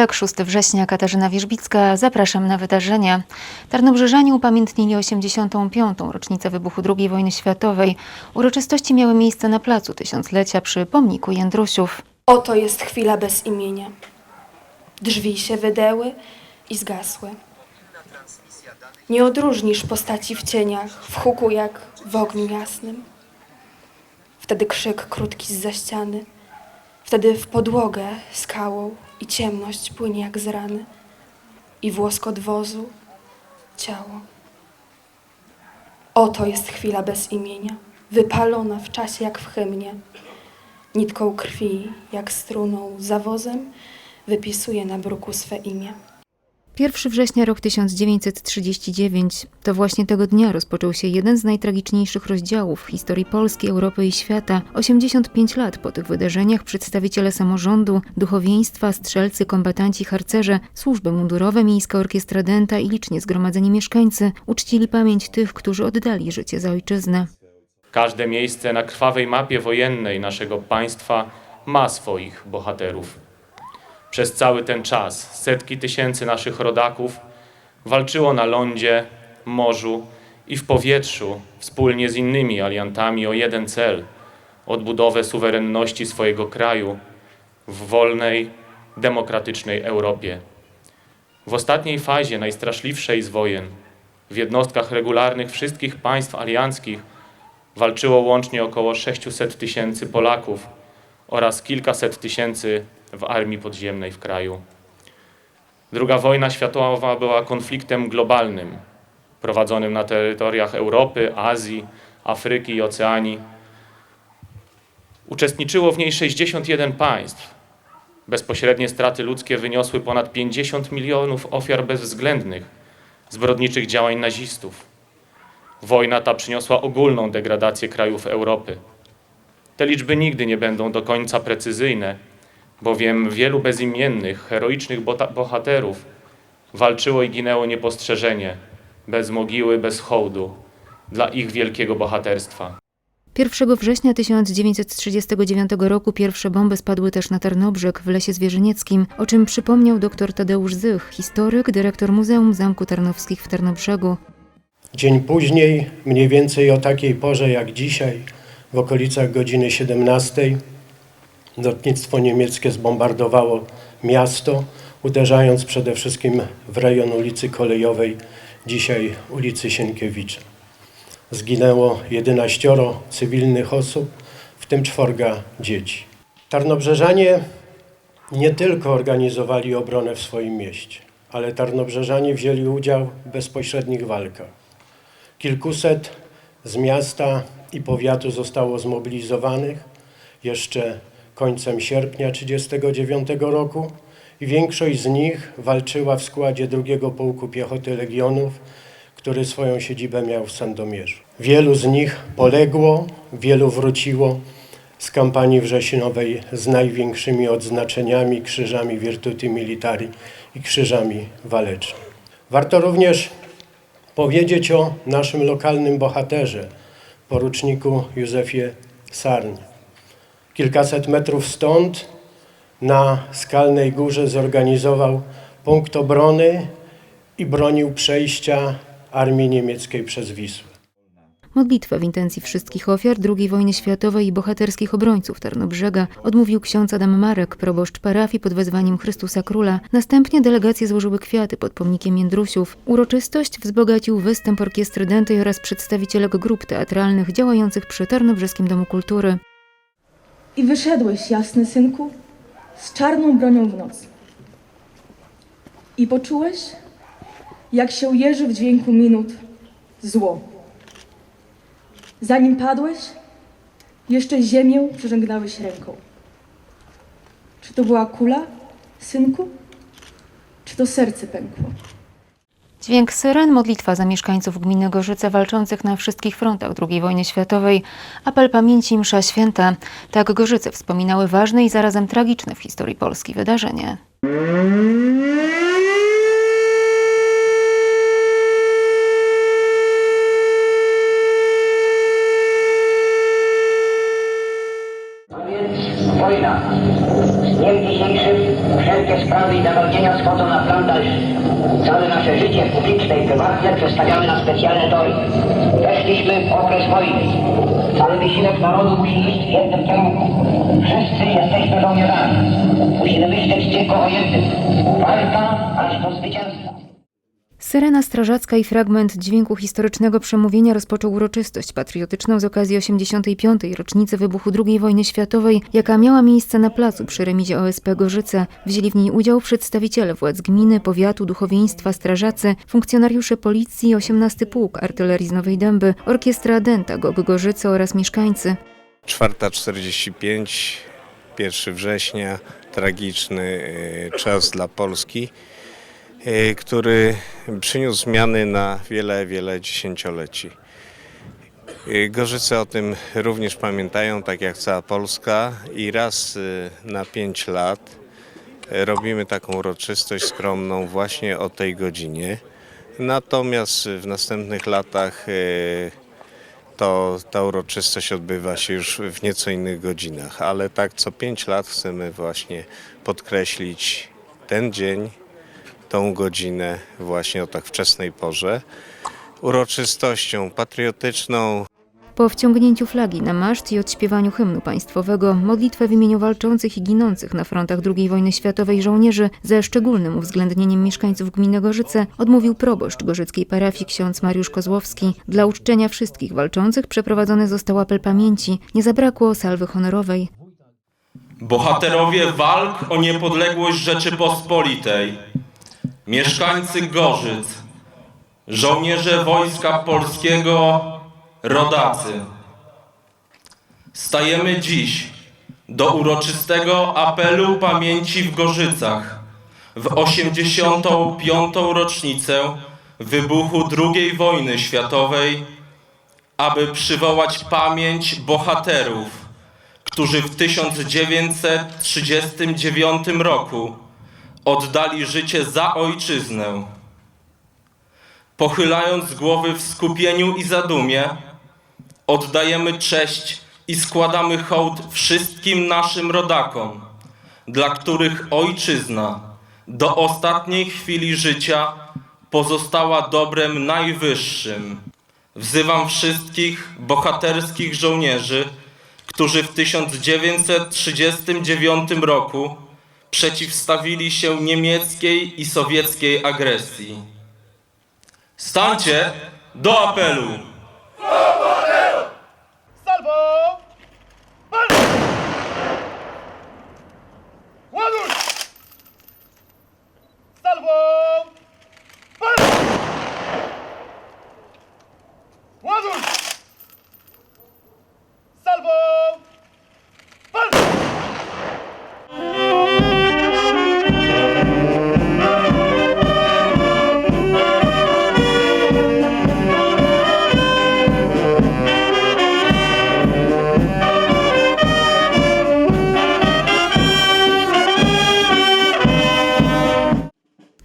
Piątek, 6 września, Katarzyna Wierzbicka. Zapraszam na wydarzenia. Tarnobrzeżanie upamiętnili 85. rocznicę wybuchu II wojny światowej. Uroczystości miały miejsce na placu Tysiąclecia przy pomniku Jędrusiów. Oto jest chwila bez imienia. Drzwi się wydęły i zgasły. Nie odróżnisz postaci w cieniach, w huku jak w ogniu jasnym. Wtedy krzyk krótki z ściany, wtedy w podłogę skałą i ciemność płynie jak z rany i włoskot wozu, ciało. Oto jest chwila bez imienia, wypalona w czasie jak w hymnie. Nitką krwi, jak struną, zawozem, wypisuje na bruku swe imię. 1 września rok 1939 to właśnie tego dnia rozpoczął się jeden z najtragiczniejszych rozdziałów w historii Polski, Europy i świata. 85 lat po tych wydarzeniach przedstawiciele samorządu, duchowieństwa, strzelcy, kombatanci, harcerze, służby mundurowe, miejska orkiestra dęta i licznie zgromadzeni mieszkańcy uczcili pamięć tych, którzy oddali życie za ojczyznę. Każde miejsce na krwawej mapie wojennej naszego państwa ma swoich bohaterów. Przez cały ten czas setki tysięcy naszych rodaków walczyło na lądzie, morzu i w powietrzu wspólnie z innymi aliantami o jeden cel odbudowę suwerenności swojego kraju w wolnej, demokratycznej Europie. W ostatniej fazie najstraszliwszej z wojen, w jednostkach regularnych wszystkich państw alianckich, walczyło łącznie około 600 tysięcy Polaków oraz kilkaset tysięcy w armii podziemnej w kraju. Druga wojna światowa była konfliktem globalnym, prowadzonym na terytoriach Europy, Azji, Afryki i Oceanii. Uczestniczyło w niej 61 państw. Bezpośrednie straty ludzkie wyniosły ponad 50 milionów ofiar bezwzględnych zbrodniczych działań nazistów. Wojna ta przyniosła ogólną degradację krajów Europy. Te liczby nigdy nie będą do końca precyzyjne, bowiem wielu bezimiennych, heroicznych bohaterów walczyło i ginęło niepostrzeżenie, bez mogiły, bez hołdu, dla ich wielkiego bohaterstwa. 1 września 1939 roku pierwsze bomby spadły też na Tarnobrzeg w Lesie Zwierzynieckim, o czym przypomniał dr Tadeusz Zych, historyk, dyrektor Muzeum Zamku Tarnowskich w Tarnobrzegu. Dzień później, mniej więcej o takiej porze jak dzisiaj, w okolicach godziny 17, lotnictwo niemieckie zbombardowało miasto, uderzając przede wszystkim w rejon ulicy Kolejowej, dzisiaj ulicy Sienkiewicza. Zginęło 11 cywilnych osób, w tym czworga dzieci. Tarnobrzeżanie nie tylko organizowali obronę w swoim mieście, ale Tarnobrzeżanie wzięli udział w bezpośrednich walkach. Kilkuset z miasta i powiatu zostało zmobilizowanych jeszcze końcem sierpnia 1939 roku i większość z nich walczyła w składzie drugiego Pułku Piechoty Legionów, który swoją siedzibę miał w Sandomierzu. Wielu z nich poległo, wielu wróciło z kampanii wrześniowej z największymi odznaczeniami, krzyżami Virtuti Militari i krzyżami walecznymi. Warto również powiedzieć o naszym lokalnym bohaterze, poruczniku Józefie Sarnie. Kilkaset metrów stąd na Skalnej Górze zorganizował punkt obrony i bronił przejścia armii niemieckiej przez Wisłę. Modlitwę w intencji wszystkich ofiar II wojny światowej i bohaterskich obrońców Tarnobrzega odmówił ksiądz Adam Marek, proboszcz parafii pod wezwaniem Chrystusa Króla. Następnie delegacje złożyły kwiaty pod pomnikiem Jędrusiów. Uroczystość wzbogacił występ orkiestry dętej oraz przedstawiciele grup teatralnych działających przy Tarnobrzeskim Domu Kultury. I wyszedłeś, jasny synku, z czarną bronią w noc. I poczułeś, jak się jeży w dźwięku minut zło. Zanim padłeś, jeszcze ziemię przeżegnałeś ręką. Czy to była kula, synku? Czy to serce pękło? Dźwięk syren, modlitwa za mieszkańców gminy Gorzyce walczących na wszystkich frontach II wojny światowej, apel pamięci msza święta. Tak Gorzyce wspominały ważne i zarazem tragiczne w historii Polski wydarzenie. A więc wojna. Z dniem dzisiejszym wszelkie sprawy i zagadnienia schodzą na plan dalszy. Całe nasze życie publiczne i prywatne tory. Weszliśmy w okres wojny. Cały wysiłek narodu musi iść w jednym kierunku. Wszyscy jesteśmy żołnierzami. Musimy myśleć tylko o jednym. Walka aż do zwycięstwa. Syrena strażacka i fragment dźwięku historycznego przemówienia rozpoczął uroczystość patriotyczną z okazji 85. rocznicy wybuchu II wojny światowej, jaka miała miejsce na placu przy remizie OSP Gorzyce. Wzięli w niej udział przedstawiciele władz gminy, powiatu, duchowieństwa, strażacy, funkcjonariusze policji, 18 Pułk Artylerii z Nowej Dęby, Orkiestra Denta, GOG Gorzyce oraz mieszkańcy. 4.45, 1 września, tragiczny e, czas dla Polski, który przyniósł zmiany na wiele, wiele dziesięcioleci. E, Gorzyce o tym również pamiętają, tak jak cała Polska i raz e, na pięć lat e, robimy taką uroczystość skromną właśnie o tej godzinie. Natomiast w następnych latach e, to ta uroczystość odbywa się już w nieco innych godzinach, ale tak co pięć lat chcemy właśnie podkreślić ten dzień, tą godzinę właśnie o tak wczesnej porze. Uroczystością patriotyczną, Po wciągnięciu flagi na maszt i odśpiewaniu hymnu państwowego, modlitwę w imieniu walczących i ginących na frontach II wojny światowej żołnierzy ze szczególnym uwzględnieniem mieszkańców gminy Gorzyce odmówił proboszcz gorzyckiej parafii ksiądz Mariusz Kozłowski. Dla uczczenia wszystkich walczących przeprowadzony został apel pamięci. Nie zabrakło salwy honorowej. Bohaterowie walk o niepodległość Rzeczypospolitej, mieszkańcy Gorzyc, żołnierze Wojska Polskiego, rodacy. Stajemy dziś do uroczystego apelu pamięci w Gorzycach w 85. rocznicę wybuchu II wojny światowej, aby przywołać pamięć bohaterów, którzy w 1939 roku oddali życie za ojczyznę. Pochylając głowy w skupieniu i zadumie, oddajemy cześć i składamy hołd wszystkim naszym rodakom, dla których ojczyzna do ostatniej chwili życia pozostała dobrem najwyższym. Wzywam wszystkich bohaterskich żołnierzy, którzy w 1939 roku przeciwstawili się niemieckiej i sowieckiej agresji. Stańcie do apelu!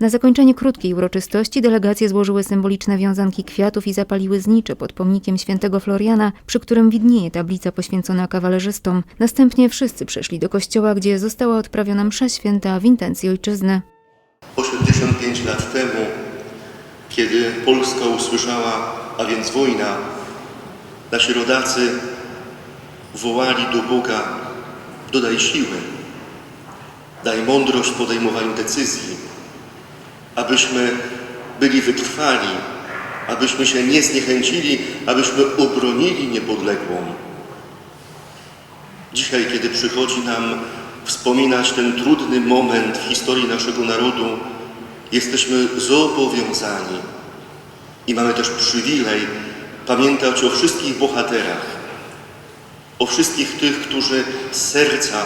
Na zakończenie krótkiej uroczystości delegacje złożyły symboliczne wiązanki kwiatów i zapaliły znicze pod pomnikiem świętego Floriana, przy którym widnieje tablica poświęcona kawalerzystom. Następnie wszyscy przeszli do kościoła, gdzie została odprawiona msza święta w intencji ojczyzny. 85 lat temu, kiedy Polska usłyszała, a więc wojna, nasi rodacy wołali do Boga, dodaj siły, daj mądrość w podejmowaniu decyzji, abyśmy byli wytrwali, abyśmy się nie zniechęcili, abyśmy obronili niepodległą. Dzisiaj, kiedy przychodzi nam wspominać ten trudny moment w historii naszego narodu, jesteśmy zobowiązani i mamy też przywilej pamiętać o wszystkich bohaterach, o wszystkich tych, którzy z serca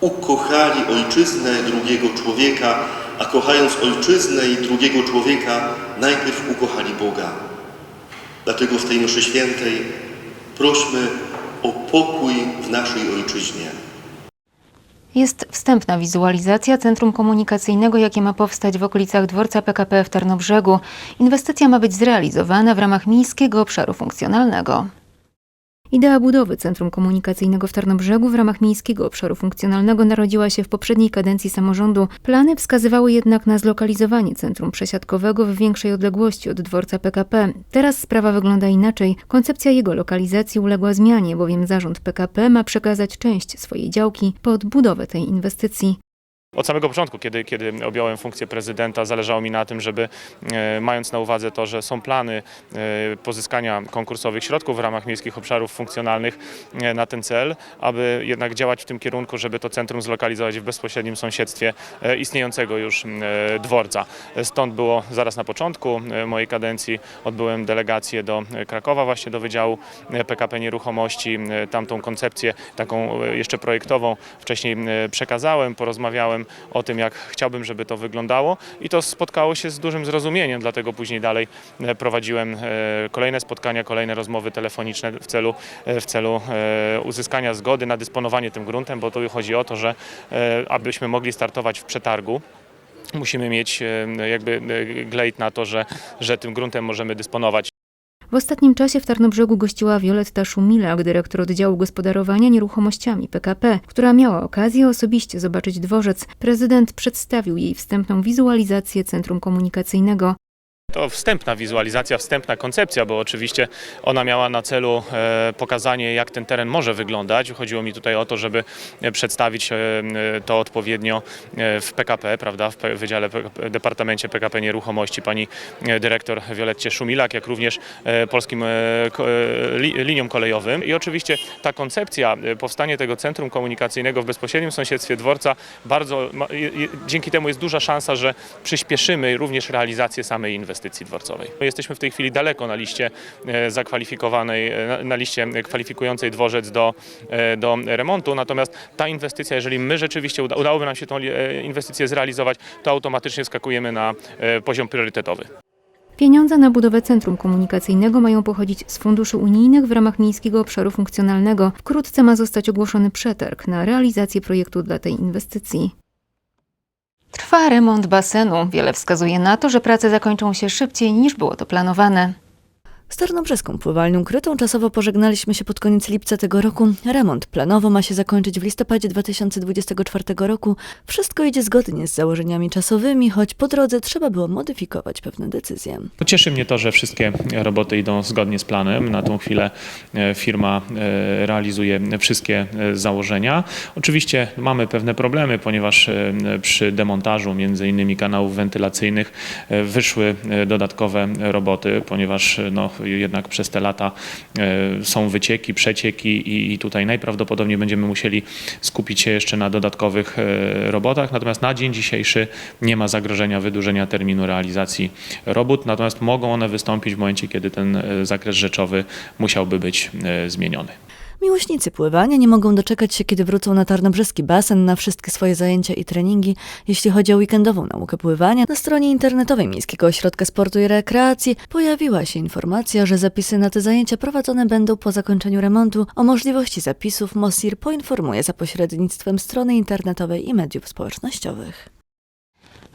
ukochali ojczyznę drugiego człowieka, a kochając ojczyznę i drugiego człowieka, najpierw ukochali Boga. Dlatego w tej mszy świętej prośmy o pokój w naszej ojczyźnie. Jest wstępna wizualizacja centrum komunikacyjnego, jakie ma powstać w okolicach dworca PKP w Tarnobrzegu. Inwestycja ma być zrealizowana w ramach miejskiego obszaru funkcjonalnego. Idea budowy Centrum Komunikacyjnego w Tarnobrzegu w ramach Miejskiego Obszaru Funkcjonalnego narodziła się w poprzedniej kadencji samorządu. Plany wskazywały jednak na zlokalizowanie centrum przesiadkowego w większej odległości od dworca PKP. Teraz sprawa wygląda inaczej. Koncepcja jego lokalizacji uległa zmianie, bowiem zarząd PKP ma przekazać część swojej działki pod budowę tej inwestycji. Od samego początku, kiedy, kiedy objąłem funkcję prezydenta, zależało mi na tym, żeby e, mając na uwadze to, że są plany e, pozyskania konkursowych środków w ramach miejskich obszarów funkcjonalnych e, na ten cel, aby jednak działać w tym kierunku, żeby to centrum zlokalizować w bezpośrednim sąsiedztwie istniejącego już dworca. Stąd było zaraz na początku mojej kadencji odbyłem delegację do Krakowa, właśnie do Wydziału PKP Nieruchomości. Tamtą koncepcję, taką jeszcze projektową, wcześniej przekazałem, porozmawiałem o tym, jak chciałbym, żeby to wyglądało i to spotkało się z dużym zrozumieniem, dlatego później dalej e, prowadziłem e, kolejne spotkania, kolejne rozmowy telefoniczne w celu, e, w celu uzyskania zgody na dysponowanie tym gruntem, bo tu chodzi o to, że abyśmy mogli startować w przetargu, musimy mieć jakby glejt na to, że, że tym gruntem możemy dysponować. W ostatnim czasie w Tarnobrzegu gościła Wioletta Szumilak, dyrektor oddziału gospodarowania nieruchomościami PKP, która miała okazję osobiście zobaczyć dworzec. Prezydent przedstawił jej wstępną wizualizację centrum komunikacyjnego. To wstępna wizualizacja, wstępna koncepcja, bo oczywiście ona miała na celu e, pokazanie, jak ten teren może wyglądać. Chodziło mi tutaj o to, żeby przedstawić e, to odpowiednio e, w PKP, prawda, w Wydziale Departamencie PKP Nieruchomości pani dyrektor Wioletcie Szumilak, jak również polskim liniom kolejowym. I oczywiście ta koncepcja, powstanie tego centrum komunikacyjnego w bezpośrednim sąsiedztwie dworca, bardzo, dzięki temu jest duża szansa, że przyspieszymy również realizację samej inwestycji dworcowej. My Jesteśmy w tej chwili daleko na liście e, zakwalifikowanej, e, na, liście kwalifikującej dworzec do, e, do remontu, natomiast ta inwestycja, jeżeli my rzeczywiście uda, udałoby nam się tą inwestycję zrealizować, to automatycznie skakujemy na poziom priorytetowy. Pieniądze na budowę centrum komunikacyjnego mają pochodzić z funduszy unijnych w ramach Miejskiego Obszaru Funkcjonalnego. Wkrótce ma zostać ogłoszony przetarg na realizację projektu dla tej inwestycji. Trwa remont basenu. Wiele wskazuje na to, że prace zakończą się szybciej niż było to planowane. Z Tarnobrzeską pływalnią krytą czasowo pożegnaliśmy się pod koniec lipca tego roku. Remont planowo ma się zakończyć w listopadzie 2024 roku. Wszystko idzie zgodnie z założeniami czasowymi, choć po drodze trzeba było modyfikować pewne decyzje. Cieszy mnie to, że wszystkie roboty idą zgodnie z planem. Na tą chwilę e, firma e, realizuje wszystkie e, założenia. Oczywiście mamy pewne problemy, ponieważ przy demontażu między innymi kanałów wentylacyjnych wyszły dodatkowe roboty, ponieważ no, jednak przez te lata e, są wycieki, przecieki i, tutaj najprawdopodobniej będziemy musieli skupić się jeszcze na dodatkowych e, robotach. Natomiast na dzień dzisiejszy nie ma zagrożenia wydłużenia terminu realizacji robót, natomiast mogą one wystąpić w momencie, kiedy ten e, zakres rzeczowy musiałby być zmieniony. Miłośnicy pływania nie mogą doczekać się, kiedy wrócą na tarnobrzeski basen na wszystkie swoje zajęcia i treningi. Jeśli chodzi o weekendową naukę pływania, na stronie internetowej Miejskiego Ośrodka Sportu i Rekreacji pojawiła się informacja, że zapisy na te zajęcia prowadzone będą po zakończeniu remontu. O możliwości zapisów MOSIR poinformuje za pośrednictwem strony internetowej i mediów społecznościowych.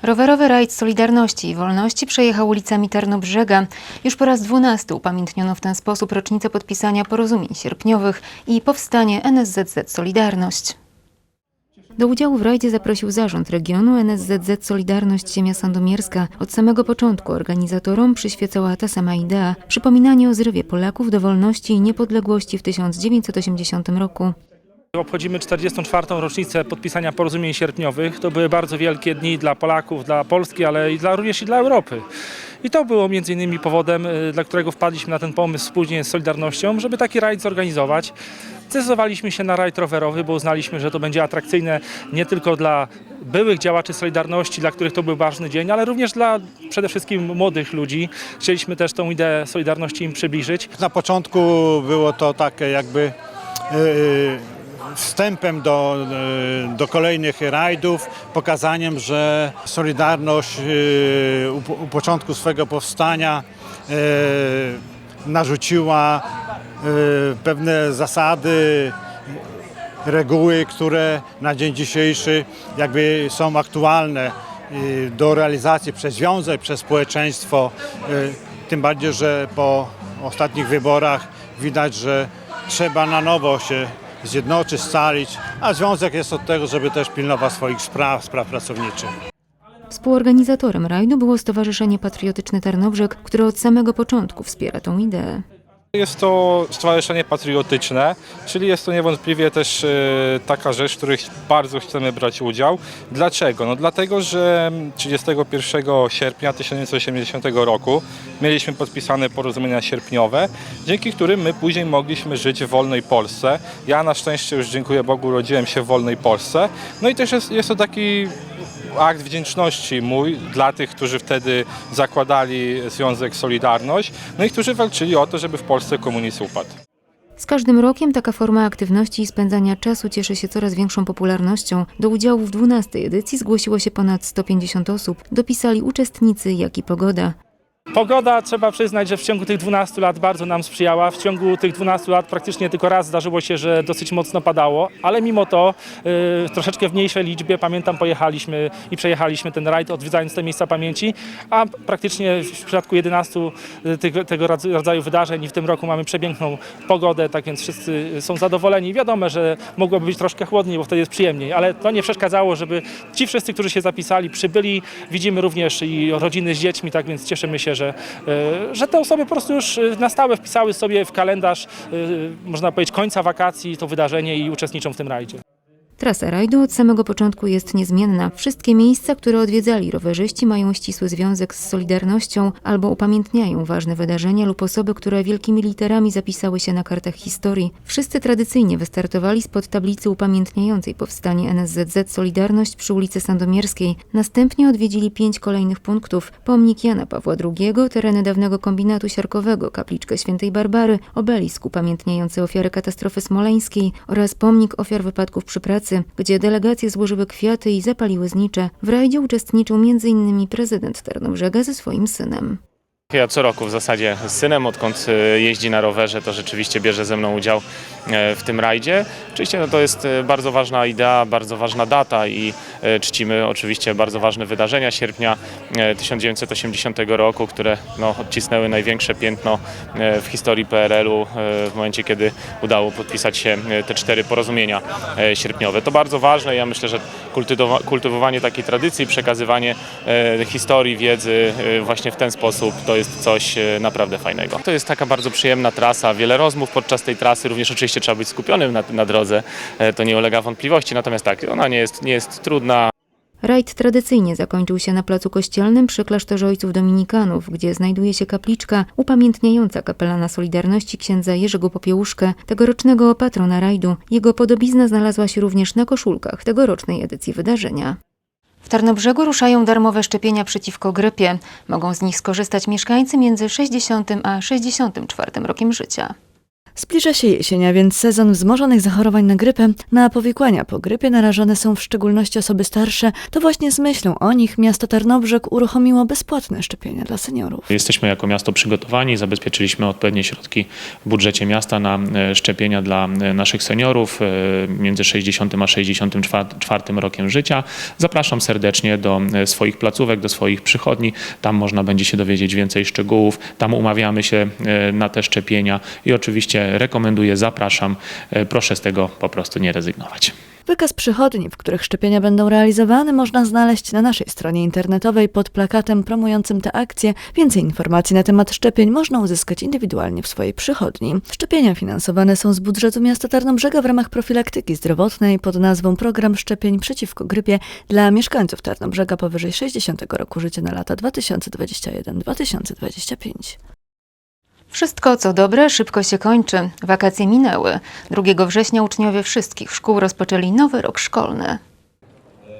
Rowerowy rajd Solidarności i Wolności przejechał ulicami Tarnobrzega. Już po raz dwunasty upamiętniono w ten sposób rocznicę podpisania porozumień sierpniowych i powstanie NSZZ Solidarność. Do udziału w rajdzie zaprosił zarząd regionu NSZZ Solidarność Ziemia Sandomierska. Od samego początku organizatorom przyświecała ta sama idea – przypominanie o zrywie Polaków do wolności i niepodległości w 1980 roku. Obchodzimy 44. rocznicę podpisania porozumień sierpniowych. To były bardzo wielkie dni dla Polaków, dla Polski, ale i dla, również i dla Europy. I to było między innymi powodem, y, dla którego wpadliśmy na ten pomysł wspólnie z Solidarnością, żeby taki rajd zorganizować. Zdecydowaliśmy się na rajd rowerowy, bo uznaliśmy, że to będzie atrakcyjne nie tylko dla byłych działaczy Solidarności, dla których to był ważny dzień, ale również dla przede wszystkim młodych ludzi. Chcieliśmy też tą ideę Solidarności im przybliżyć. Na początku było to takie jakby e, wstępem do, e, do kolejnych rajdów, pokazaniem, że Solidarność e, u, u początku swego powstania e, narzuciła pewne zasady, reguły, które na dzień dzisiejszy jakby są aktualne do realizacji przez związek, przez społeczeństwo. Tym bardziej, że po ostatnich wyborach widać, że trzeba na nowo się zjednoczyć, scalić, a związek jest od tego, żeby też pilnować swoich spraw, spraw pracowniczych. Współorganizatorem rajdu było Stowarzyszenie Patriotyczne Tarnobrzeg, które od samego początku wspiera tą ideę. Jest to stowarzyszenie patriotyczne, czyli jest to niewątpliwie też e, taka rzecz, w której bardzo chcemy brać udział. Dlaczego? No dlatego, że 31 sierpnia 1980 roku mieliśmy podpisane porozumienia sierpniowe, dzięki którym my później mogliśmy żyć w wolnej Polsce. Ja na szczęście już dziękuję Bogu urodziłem się w wolnej Polsce. No i też jest, jest to taki akt wdzięczności mój dla tych, którzy wtedy zakładali Związek Solidarność, no i którzy walczyli o to, żeby w Polsce komunizm upadł. Z każdym rokiem taka forma aktywności i spędzania czasu cieszy się coraz większą popularnością. Do udziału w 12 edycji zgłosiło się ponad 150 osób. Dopisali uczestnicy, jak i pogoda. Pogoda, trzeba przyznać, że w ciągu tych 12 lat bardzo nam sprzyjała. W ciągu tych 12 lat praktycznie tylko raz zdarzyło się, że dosyć mocno padało, ale mimo to y, troszeczkę w mniejszej liczbie, pamiętam, pojechaliśmy i przejechaliśmy ten rajd, odwiedzając te miejsca pamięci, a praktycznie w przypadku 11 tego, tego rodzaju wydarzeń i w tym roku mamy przepiękną pogodę, tak więc wszyscy są zadowoleni. Wiadomo, że mogłoby być troszkę chłodniej, bo wtedy jest przyjemniej, ale to nie przeszkadzało, żeby ci wszyscy, którzy się zapisali, przybyli. Widzimy również i rodziny z dziećmi, tak więc cieszymy się, że, e, że te osoby po prostu już e, na stałe wpisały sobie w kalendarz, e, można powiedzieć, końca wakacji to wydarzenie i uczestniczą w tym rajdzie. Trasa rajdu od samego początku jest niezmienna. Wszystkie miejsca, które odwiedzali rowerzyści, mają ścisły związek z Solidarnością albo upamiętniają ważne wydarzenia lub osoby, które wielkimi literami zapisały się na kartach historii. Wszyscy tradycyjnie wystartowali spod tablicy upamiętniającej powstanie NSZZ Solidarność przy ulicy Sandomierskiej. Następnie odwiedzili pięć kolejnych punktów. Pomnik Jana Pawła II, tereny dawnego kombinatu siarkowego, kapliczkę świętej Barbary, obelisk upamiętniający ofiary katastrofy smoleńskiej oraz pomnik ofiar wypadków przy pracy, gdzie delegacje złożyły kwiaty i zapaliły znicze. W rajdzie uczestniczył m.in. prezydent Tarnobrzega ze swoim synem. Ja co roku w zasadzie z synem, odkąd e, jeździ na rowerze, to rzeczywiście bierze ze mną udział e, w tym rajdzie. Oczywiście no, to jest e, bardzo ważna idea, bardzo ważna data i czcimy oczywiście bardzo ważne wydarzenia sierpnia e, 1980 roku, które no, odcisnęły największe piętno w historii PRL-u w momencie, kiedy udało podpisać się te cztery porozumienia sierpniowe. To bardzo ważne. Ja myślę, że kultywowa- kultywowanie takiej tradycji, przekazywanie historii, wiedzy właśnie w ten sposób to jest coś e, naprawdę fajnego. To jest taka bardzo przyjemna trasa, wiele rozmów podczas tej trasy, również oczywiście trzeba być skupionym na, na drodze, e, to nie ulega wątpliwości, natomiast tak, ona nie jest, nie jest trudna, Rajd tradycyjnie zakończył się na placu kościelnym przy klasztorze ojców dominikanów, gdzie znajduje się kapliczka upamiętniająca kapelana Solidarności księdza Jerzego Popiełuszkę, tegorocznego patrona rajdu. Jego podobizna znalazła się również na koszulkach tegorocznej edycji wydarzenia. Tarnobrzegu ruszają darmowe szczepienia przeciwko grypie. Mogą z nich skorzystać mieszkańcy między 60 a 64 rokiem życia. Zbliża się jesień, a więc sezon wzmożonych zachorowań na grypę. Na powikłania po grypie narażone są w szczególności osoby starsze. To właśnie z myślą o nich miasto Tarnobrzeg uruchomiło bezpłatne szczepienia dla seniorów. Jesteśmy jako miasto przygotowani, zabezpieczyliśmy odpowiednie środki w budżecie miasta na e, szczepienia dla e, naszych seniorów e, między 60 a 64 rokiem życia. Zapraszam serdecznie do swoich placówek, do swoich przychodni. Tam można będzie się dowiedzieć więcej szczegółów. Tam umawiamy się na te szczepienia i oczywiście rekomenduję, zapraszam. E, Proszę z tego po prostu nie rezygnować. Wykaz przychodni, w których szczepienia będą realizowane, można znaleźć na naszej stronie internetowej pod plakatem promującym te akcje. Więcej informacji na temat szczepień można uzyskać indywidualnie w swojej przychodni. Szczepienia finansowane są z budżetu miasta Tarnobrzega w ramach profilaktyki zdrowotnej pod nazwą Program Szczepień przeciwko grypie dla mieszkańców Tarnobrzega powyżej 60 roku życia na lata 2021-2025. Wszystko, co dobre, szybko się kończy. Wakacje minęły. 2 września uczniowie wszystkich szkół rozpoczęli nowy rok szkolny.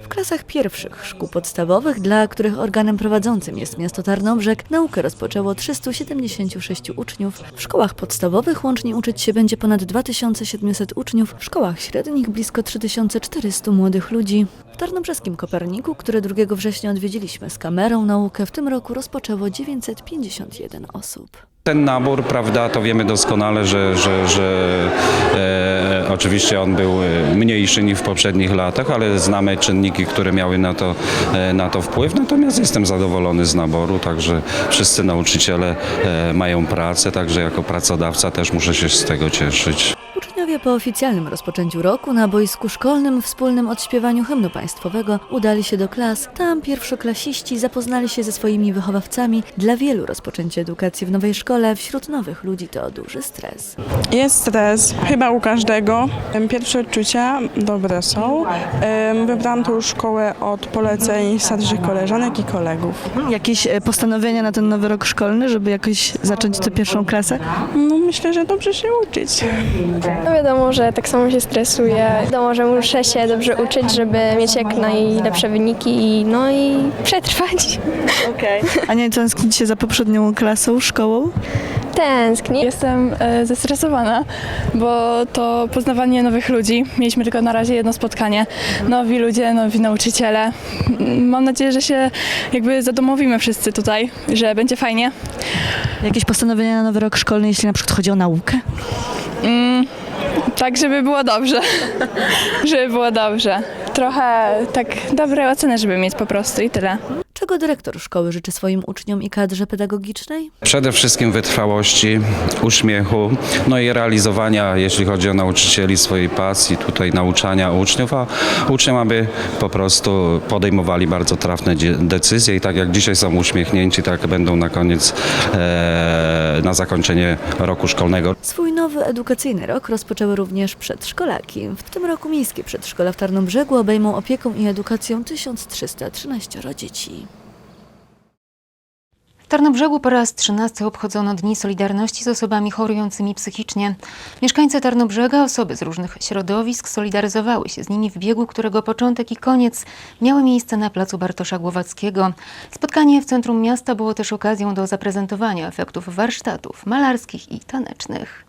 W klasach pierwszych szkół podstawowych, dla których organem prowadzącym jest miasto Tarnobrzeg, naukę rozpoczęło 376 uczniów. W szkołach podstawowych łącznie uczyć się będzie ponad 2700 uczniów, w szkołach średnich blisko 3400 młodych ludzi. W Tarnobrzeskim Koperniku, które 2 września odwiedziliśmy z kamerą, naukę w tym roku rozpoczęło 951 osób. Ten nabór, prawda, to wiemy doskonale, że, że, że e, Oczywiście on był e, mniejszy niż w poprzednich latach, ale znamy czynniki, które miały na to, e, na to wpływ. Natomiast jestem zadowolony z naboru, także wszyscy nauczyciele e, mają pracę, także jako pracodawca też muszę się z tego cieszyć. Uczniowie po oficjalnym rozpoczęciu roku na boisku szkolnym wspólnym odśpiewaniu hymnu państwowego udali się do klas. Tam pierwszoklasiści zapoznali się ze swoimi wychowawcami. Dla wielu rozpoczęcie edukacji w nowej szkole wśród nowych ludzi to duży stres. Jest stres, chyba u każdego. Pierwsze odczucia dobre są. Wybrałam tą szkołę od poleceń starszych koleżanek i kolegów. Jakieś e, postanowienia na ten nowy rok szkolny, żeby jakoś zacząć tę pierwszą klasę? No myślę, że dobrze się uczyć. Wiadomo, że tak samo się stresuję. Wiadomo, że muszę się dobrze uczyć, żeby mieć jak najlepsze wyniki i no i przetrwać. Okej. A nie tęsknić się za poprzednią klasą, szkołą? Tęsknię. Jestem e, zestresowana, bo to poznawanie nowych ludzi. Mieliśmy tylko na razie jedno spotkanie. Nowi ludzie, nowi nauczyciele. M, Mam nadzieję, że się jakby zadomowimy wszyscy tutaj, że będzie fajnie. Jakieś postanowienia na nowy rok szkolny, jeśli na przykład chodzi o naukę? Mm, tak, żeby było dobrze. żeby było dobrze. Trochę tak dobre oceny, żeby mieć po prostu i tyle. Czego dyrektor szkoły życzy swoim uczniom i kadrze pedagogicznej? Przede wszystkim wytrwałości, uśmiechu, no i realizowania, jeśli chodzi o nauczycieli, swojej pasji, tutaj nauczania uczniów, a uczniem, aby po prostu podejmowali bardzo trafne decyzje i tak jak dzisiaj są uśmiechnięci, tak będą na koniec, e, na zakończenie roku szkolnego. Swój nowy edukacyjny rok rozpoczęły również przedszkolaki. W tym roku miejskie przedszkola w Tarnobrzegu obejmą opieką i edukacją 1313 dzieci. Tarnobrzegu po raz 13 obchodzono Dni Solidarności z osobami chorującymi psychicznie. Mieszkańcy Tarnobrzega, osoby z różnych środowisk solidaryzowały się z nimi w biegu, którego początek i koniec miały miejsce na placu Bartosza Głowackiego. Spotkanie w centrum miasta było też okazją do zaprezentowania efektów warsztatów malarskich i tanecznych.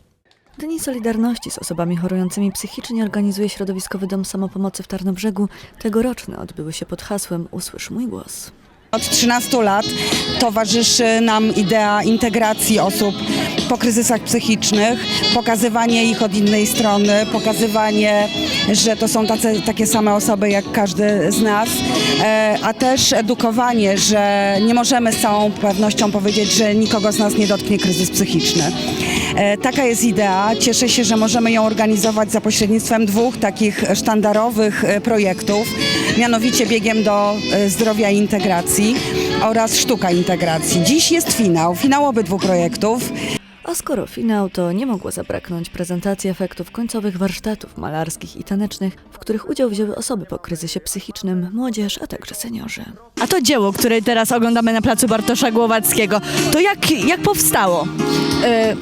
Dni Solidarności z osobami chorującymi psychicznie organizuje Środowiskowy Dom Samopomocy w Tarnobrzegu. Tegoroczne odbyły się pod hasłem Usłysz mój głos. Od 13 lat towarzyszy nam idea integracji osób po kryzysach psychicznych, pokazywanie ich od innej strony, pokazywanie, że to są tacy, takie same osoby jak każdy z nas, e, a też edukowanie, że nie możemy z całą pewnością powiedzieć, że nikogo z nas nie dotknie kryzys psychiczny. E, Taka jest idea. Cieszę się, że możemy ją organizować za pośrednictwem dwóch takich sztandarowych e, projektów, mianowicie biegiem do e, zdrowia i integracji oraz sztuka integracji. Dziś jest finał, finał obydwu projektów. A skoro finał, to nie mogło zabraknąć prezentacji efektów końcowych warsztatów malarskich i tanecznych, w których udział wzięły osoby po kryzysie psychicznym, młodzież, a także seniorzy. A to dzieło, które teraz oglądamy na placu Bartosza Głowackiego, to jak, jak powstało? E,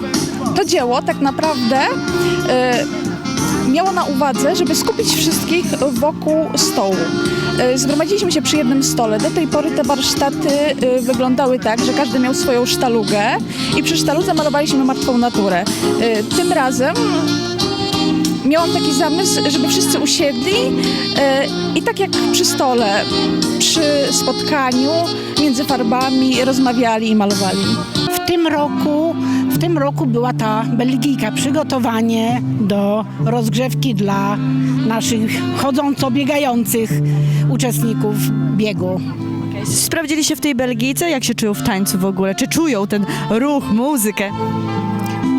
To dzieło tak naprawdę e, miało na uwadze, żeby skupić wszystkich wokół stołu. E, Zgromadziliśmy się przy jednym stole. Do tej pory te warsztaty wyglądały tak, że każdy miał swoją sztalugę i przy sztaludze malowaliśmy martwą naturę. Tym razem miałam taki zamysł, żeby wszyscy usiedli i tak jak przy stole, przy spotkaniu między farbami rozmawiali i malowali. W tym roku, tym roku była ta Belgijka, przygotowanie do rozgrzewki dla naszych chodząco biegających uczestników biegu. Sprawdzili się w tej Belgijce, jak się czują w tańcu w ogóle? Czy czują ten ruch, muzykę?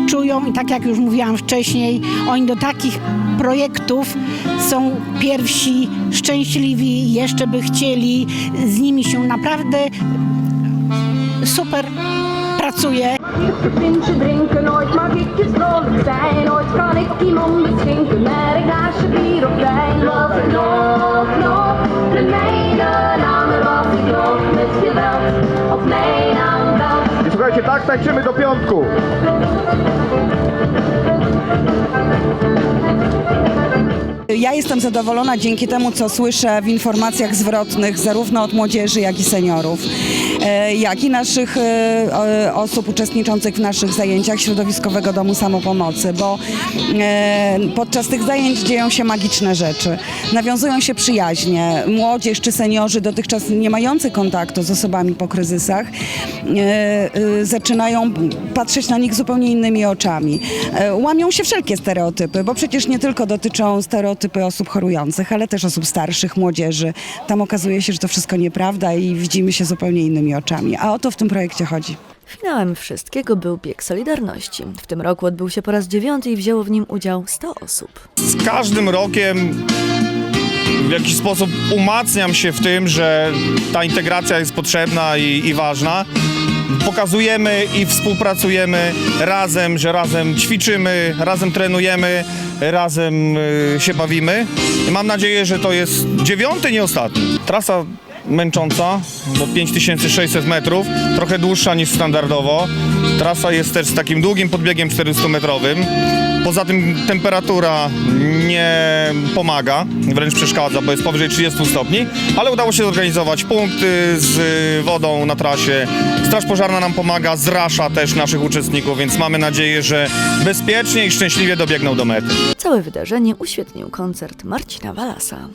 Czują i tak jak już mówiłam wcześniej, oni do takich projektów są pierwsi, szczęśliwi, jeszcze by chcieli. Z nimi się naprawdę super pracuje. Vind drinken, nooit mag ik je vrolijk zijn. Nooit kan ik iemand beschinken met een glaasje bier of wijn. Ik nog, nog de mijne namen was ik nog met geweld op mijn aandacht. I słuchajcie, tak tańczymy do piątku. Ja jestem zadowolona dzięki temu, co słyszę w informacjach zwrotnych zarówno od młodzieży, jak i seniorów. e, jak i naszych e, osób uczestniczących w naszych zajęciach Środowiskowego Domu Samopomocy, bo e, podczas tych zajęć dzieją się magiczne rzeczy. Nawiązują się przyjaźnie. Młodzież czy seniorzy dotychczas nie mający kontaktu z osobami po kryzysach zaczynają patrzeć na nich zupełnie innymi oczami. Łamią się wszelkie stereotypy, bo przecież nie tylko dotyczą stereotypy osób chorujących, ale też osób starszych, młodzieży. Tam okazuje się, że to wszystko nieprawda i widzimy się zupełnie innymi oczami. A o to w tym projekcie chodzi. Finałem wszystkiego był bieg Solidarności. W tym roku odbył się po raz dziewiąty i wzięło w nim udział 100 osób. Z każdym rokiem w jakiś sposób umacniam się w tym, że ta integracja jest potrzebna i, i ważna. Pokazujemy i współpracujemy razem, że razem ćwiczymy, razem trenujemy, razem y, się bawimy. I mam nadzieję, że to jest dziewiąty, nie ostatni. Trasa męcząca, bo 5600 metrów, trochę dłuższa niż standardowo. Trasa jest też z takim długim podbiegiem 400-metrowym. Poza tym temperatura nie pomaga, wręcz przeszkadza, bo jest powyżej 30 stopni, ale udało się zorganizować punkty z wodą na trasie. Straż Pożarna nam pomaga, zrasza też naszych uczestników, więc mamy nadzieję, że bezpiecznie i szczęśliwie dobiegną do mety. Całe wydarzenie uświetnił koncert Marcina Walasa.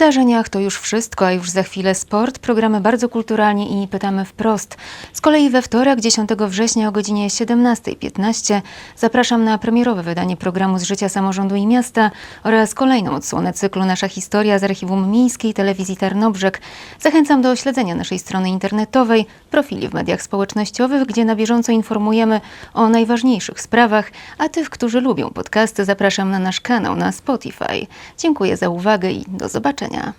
Wydarzeniach to już wszystko, a już za chwilę sport, programy bardzo kulturalnie i pytamy wprost. Z kolei we wtorek, 10 września o godzinie 17.15 zapraszam na premierowe wydanie programu z życia samorządu i miasta oraz kolejną odsłonę cyklu Nasza Historia z archiwum miejskiej telewizji Tarnobrzeg. Zachęcam do śledzenia naszej strony internetowej, profili w mediach społecznościowych, gdzie na bieżąco informujemy o najważniejszych sprawach, a tych, którzy lubią podcasty, zapraszam na nasz kanał na Spotify. Dziękuję za uwagę i do zobaczenia. Yeah.